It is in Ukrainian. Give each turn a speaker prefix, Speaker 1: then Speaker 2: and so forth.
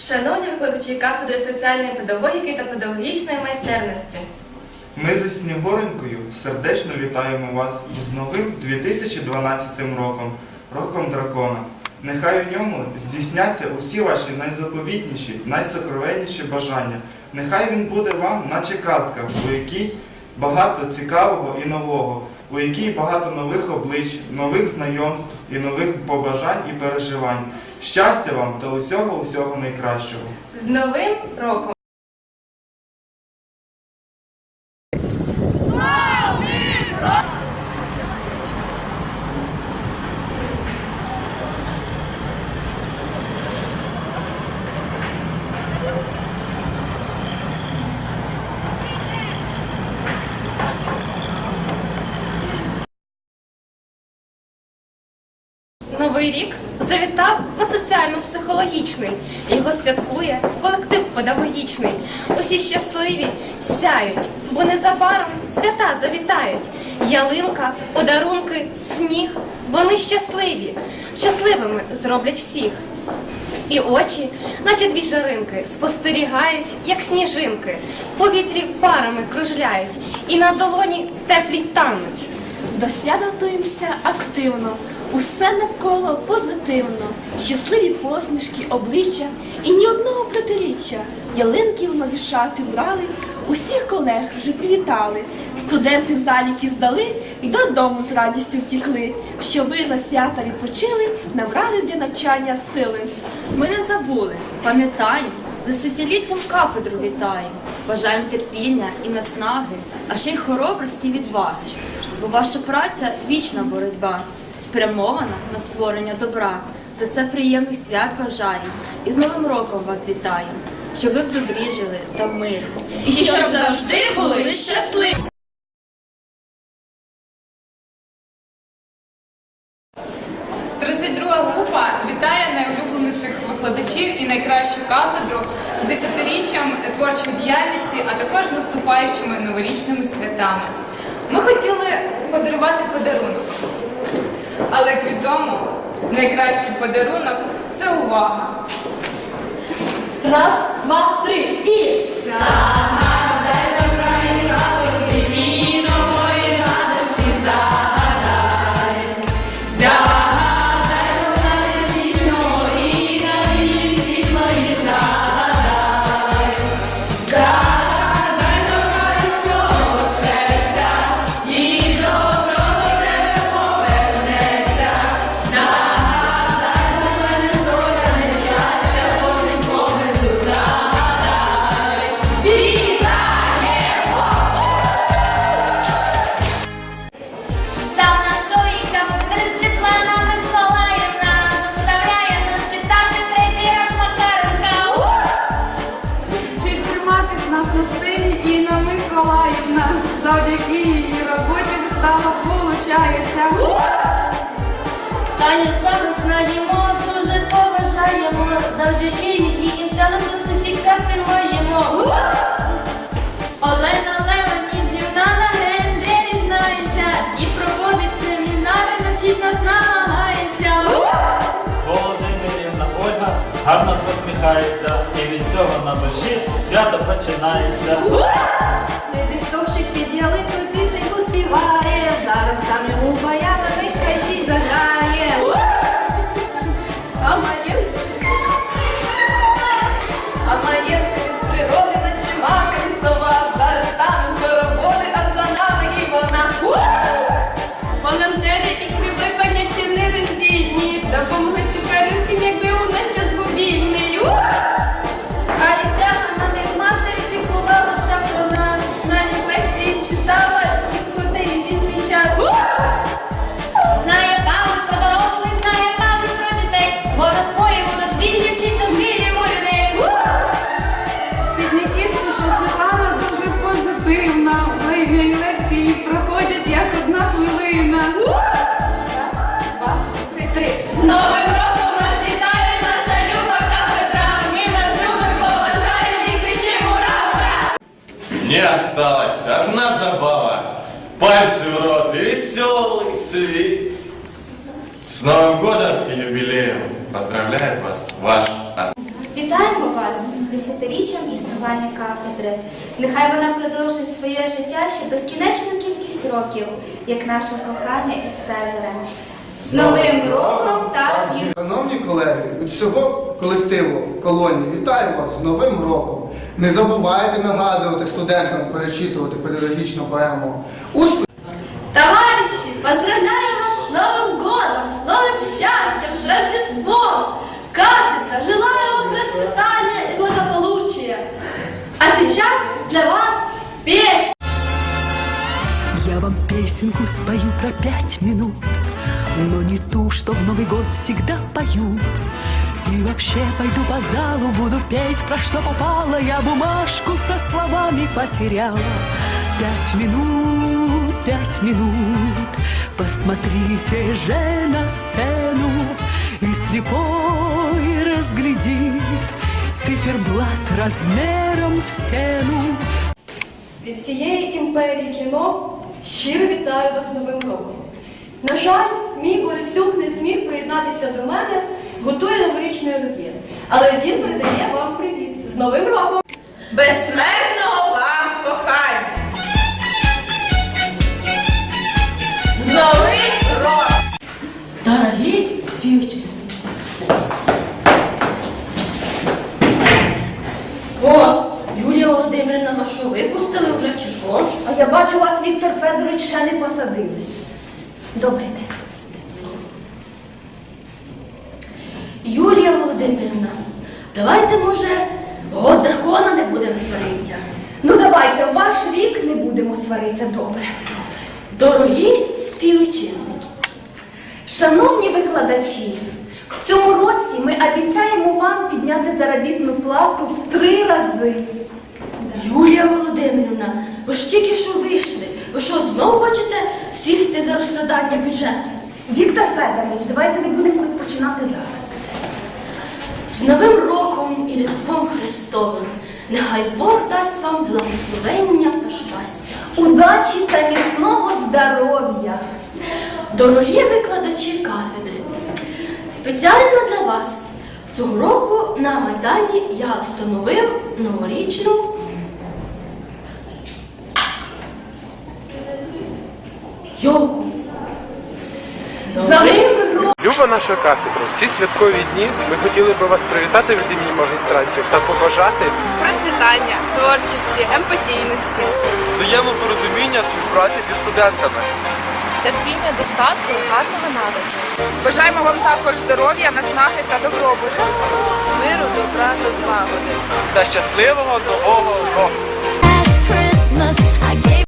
Speaker 1: Шановні викладачі кафедри соціальної педагогіки та педагогічної майстерності.
Speaker 2: Ми зі Снігуренькою сердечно вітаємо вас із новим 2012 роком, роком дракона. Нехай у ньому здійсняться усі ваші найзаповітніші, найсокровенніші бажання. Нехай він буде вам, наче казка, у якій багато цікавого і нового, у якій багато нових облич, нових знайомств і нових побажань і переживань. Щастя вам та усього усього найкращого.
Speaker 1: З Новим роком! Новий рік завітав на соціально-психологічний. Його святкує колектив педагогічний. Усі щасливі сяють, бо незабаром свята завітають. Ялинка, подарунки, сніг. Вони щасливі, щасливими зроблять всіх. І очі, наче дві жаринки, спостерігають, як сніжинки, повітрі парами кружляють, і на долоні теплі тануть.
Speaker 3: До свята готуємося активно, усе навколо позитивно, щасливі посмішки, обличчя і ні одного протиріччя. Ялинки в нові шати брали, усіх колег вже привітали. Студенти заліки здали і додому з радістю втікли. Що ви за свята відпочили, набрали для навчання сили.
Speaker 4: Ми не забули, пам'ятаємо, десятиліттям кафедру вітаємо. Бажаємо терпіння і наснаги, а ще й хоробрості і відваги. Бо ваша праця вічна боротьба, спрямована на створення добра. За це приємних свят бажаємо і з Новим роком вас вітаємо, щоб ви в добрі жили та в мирі. І щоб завжди були щасливі.
Speaker 5: 32 група вітає найулюбленіших викладачів і найкращу кафедру з десятиріччям творчої діяльності, а також наступаючими новорічними святами. Ми хотіли подарувати подарунок, але як відомо, найкращий подарунок це увага.
Speaker 1: Раз, два, три і
Speaker 6: Завдяки її роботі вистава получається.
Speaker 7: Таню зараз знаємо, дуже поважаємо. Завдяки її інтелекту сертифікати маємо. Олена Леонідівна на гендері знається і проводить семінари, навчить нас намагається.
Speaker 8: Володимирівна Ольга гарно посміхається, і від цього на душі свято починається.
Speaker 9: Сидить ялинкою, пісеньку співає. Зараз там йому баяна, нехай ще й заграє.
Speaker 6: Не
Speaker 10: осталась одна забава. Пальцы в рот и веселый свист. С Новым годом и юбилеем поздравляет вас ваш артист.
Speaker 7: Вітаємо вас з десятиріччям існування кафедри. Нехай вона продовжить своє життя ще безкінечну кількість років, як наше кохання із Цезарем. З Новим роком та з їх
Speaker 11: Шановні колеги, від всього колективу колонії вітаю вас з Новим роком. Не забувайте нагадувати студентам перечитувати педагогічну поему. Успіх!
Speaker 9: Товарищи, поздравляю вас с Новым годом, с новым счастьем, с Рождеством! Кафедра, желаю вам процветания и благополучия! А сейчас для вас песня!
Speaker 12: Я вам песенку спою про пять минут, но не ту, что в Новый год всегда поют. И вообще пойду по залу, буду петь, про что попало, я бумажку со словами потеряла. Пять минут, пять минут, посмотрите же на сцену, и слепой разглядит циферблат размером в стену.
Speaker 9: Від всієї імперії кіно щиро вітаю вас Новим роком. На жаль, мій Борисюк не зміг приєднатися до мене, готує новорічний олів'є. Але він передає вам привіт з Новим роком!
Speaker 1: Безсмертного вам кохання! З Новим роком! Дорогі співвітчизники! О, Юлія Володимирівна, вас що випустили вже чи що?
Speaker 9: А я бачу, вас Віктор Федорович ще не посадили.
Speaker 1: Добрий день. Юлія Володимирівна, давайте, може, год дракона не будемо сваритися.
Speaker 9: Ну давайте, ваш вік не будемо сваритися добре.
Speaker 1: Дорогі співвітчизники,
Speaker 9: Шановні викладачі, в цьому році ми обіцяємо вам підняти заробітну плату в три рази.
Speaker 1: Юлія Володимирівна, ви ж тільки що вийшли. Ви що, знову хочете сісти за розкладання бюджету?
Speaker 9: Віктор Федорович, давайте не будемо починати зараз.
Speaker 1: З Новим роком і Різдвом Христовим. Нехай Бог дасть вам благословення та щастя.
Speaker 9: Удачі та міцного здоров'я!
Speaker 1: Дорогі викладачі кафедри, спеціально для вас цього року на Майдані я встановив новорічну йолку. З новим!
Speaker 13: Люба наша кафедра, в ці святкові дні ми хотіли би вас привітати від імені магістрантів та побажати
Speaker 14: Процвітання, творчості, емпатійності.
Speaker 13: взаємопорозуміння співпраці зі студентами
Speaker 14: терпіння, достатку, гарного настрою. Бажаємо вам також здоров'я, наснаги та добробуту. Миру, добра та злагоди.
Speaker 13: та щасливого нового року.